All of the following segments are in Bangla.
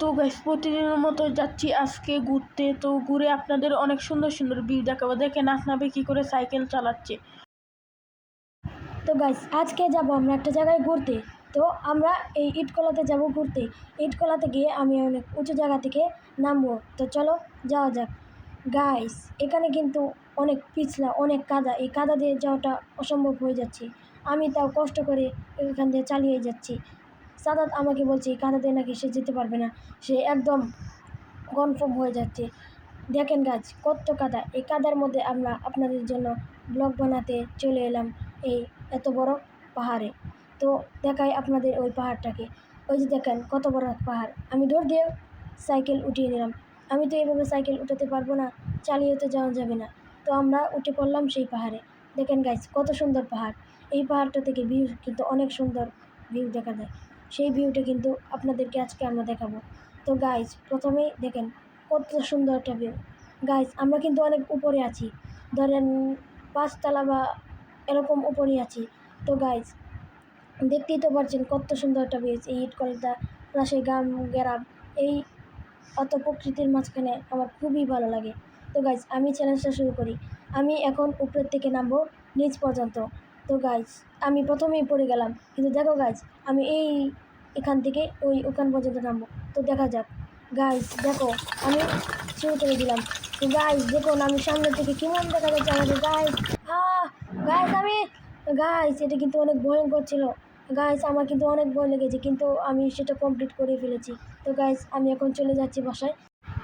তো গাইস প্রতিদিনের মতো যাচ্ছি আজকে ঘুরতে। তো ঘুরে আপনাদের অনেক সুন্দর সুন্দর ভিউ দেখাবো। দেখেন আসনাবে কী করে সাইকেল চালাচ্ছে। তো গাইস আজকে যাব আমরা একটা জায়গায় ঘুরতে। তো আমরা এই ইটকলাতে যাব ঘুরতে। ইটকলাতে গিয়ে আমি অনেক উঁচু জায়গা থেকে নামবো। তো চলো, যাওয়া যাক। গাইস এখানে কিন্তু অনেক পিছলা, অনেক কাদা। এই কাদা দিয়ে যাওয়াটা অসম্ভব হয়ে যাচ্ছে। আমি তাও কষ্ট করে এখান দিয়ে চালিয়ে যাচ্ছি। সাদাত আমাকে বলছে, এই কাদা নাকি সে যেতে পারবে না। সে একদম কনফার্ম হয়ে যাচ্ছে। দেখেন গাছ কত কাদা। এই কাদার মধ্যে আমরা আপনাদের জন্য ব্লগ বানাতে চলে এলাম এই এত বড় পাহাড়ে। তো দেখাই আপনাদের ওই পাহাড়টাকে। ওই যে দেখেন, কত বড় পাহাড়। আমি দৌড় দিয়ে সাইকেল উঠিয়ে নিলাম। আমি তো এইভাবে সাইকেল উঠাতে পারব না, চালিয়ে তো যাওয়া যাবে না। তো আমরা উঠে পড়লাম সেই পাহাড়ে। দেখেন গাইজ কত সুন্দর পাহাড়। এই পাহাড়টা থেকে ভিউ কিন্তু অনেক সুন্দর ভিউ দেখা যায়। সেই ভিউটা কিন্তু আপনাদেরকে আজকে আমরা দেখাবো। তো গাইজ প্রথমেই দেখেন কত সুন্দর একটা ভিউ গাইজ আমরা কিন্তু অনেক উপরে আছি। ধরেন পাঁচতলা বা এরকম উপরেই আছি। তো গাইজ দেখতেই তো পারছেন কত সুন্দর একটা ভিউ এই ইটকলটা প্লাসে গ্রাম গ্রাম, এই অত প্রকৃতির মাঝখানে আমার খুবই ভালো লাগে। তো গাইজ আমি চ্যালেঞ্জটা শুরু করি। আমি এখন উপরের থেকে নামবো, নিচ পর্যন্ত। তো গাইজ আমি প্রথমেই পড়ে গেলাম। কিন্তু দেখো গাইজ আমি এই এখান থেকে ওই ওখান পর্যন্ত নামবো। তো দেখা যাক। গাইজ দেখো, আমি শুরু করে দিলাম। তো গাইজ দেখুন, আমি সামনে থেকে কেমন দেখা যাচ্ছে আমাদের গাইজ গাইজ আমি গাইজ এটা কিন্তু অনেক ভয়ঙ্কর ছিল। গাইজ আমার কিন্তু অনেক ভয় লেগেছে, কিন্তু আমি সেটা কমপ্লিট করে ফেলেছি। তো গাইজ আমি এখন চলে যাচ্ছি বাসায়।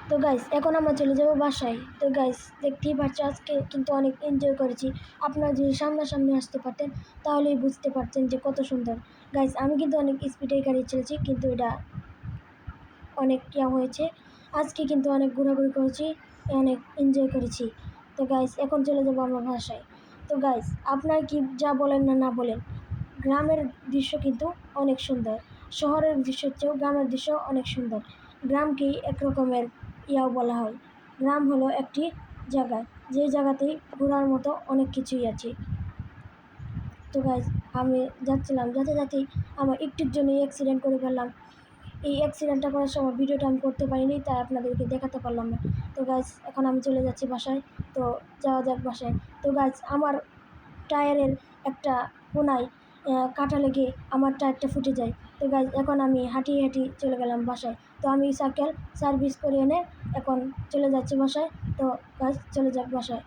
তো গাইস এখন আমরা চলে যাব বাসায়। তো গাইস দেখতেই পাচ্ছ আজকে কিন্তু অনেক এনজয় করেছি। আপনারা যদি সামনাসামনি আসতে পারতেন, তাহলেই বুঝতে পারতেন যে কত সুন্দর। গাইস আমি কিন্তু অনেক স্পিডে গাড়ি চলেছি, কিন্তু এটা অনেক ইয়া হয়েছে। আজকে কিন্তু অনেক ঘোরাঘুরি করেছি, অনেক এনজয় করেছি। তো গাইস এখন চলে যাব আমরা বাসায়। তো গাইস আপনারা কি যা বলেন না না বলেন, গ্রামের দৃশ্য কিন্তু অনেক সুন্দর। শহরের দৃশ্যের চেয়েও গ্রামের দৃশ্য অনেক সুন্দর। গ্রামকেই এক রকমের ইয়াও বলা হয়। গ্রাম হলো একটি জায়গা, যে জায়গাতেই ঘোরার মতো অনেক কিছুই আছে। তো গাইজ আমি যাচ্ছিলাম যাতে যাতেই আমার একটুর জন্যই অ্যাক্সিডেন্ট করে ফেললাম। এই অ্যাক্সিডেন্টটা করার সময় ভিডিওটা আমি করতে পারিনি, তাই আপনাদেরকে দেখাতে পারলাম না। তো গাইজ এখন আমি চলে যাচ্ছি বাসায়, তো যাওয়া যাক বাসায়। তো গাইজ আমার টায়ারের একটা কোনায় কাটা লেগে আমার টায়ারটা ফুটে যায়। তো গাইজ এখন আমি হাঁটিয়ে হাঁটিয়ে চলে গেলাম বাসায়। তো আমি সাইকেল সার্ভিস করে এনে এখন চলে যাচ্ছি বাসায়। তো গাইজ চলে যাক বাসায়।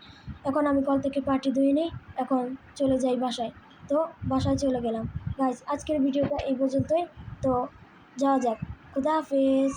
এখন আমি কল থেকে পার্টি ধুয়ে নিই, এখন চলে যাই বাসায়। তো বাসায় চলে গেলাম। গাইজ আজকের ভিডিওটা এই পর্যন্তই। তো যাওয়া যাক। খুদা হাফেজ।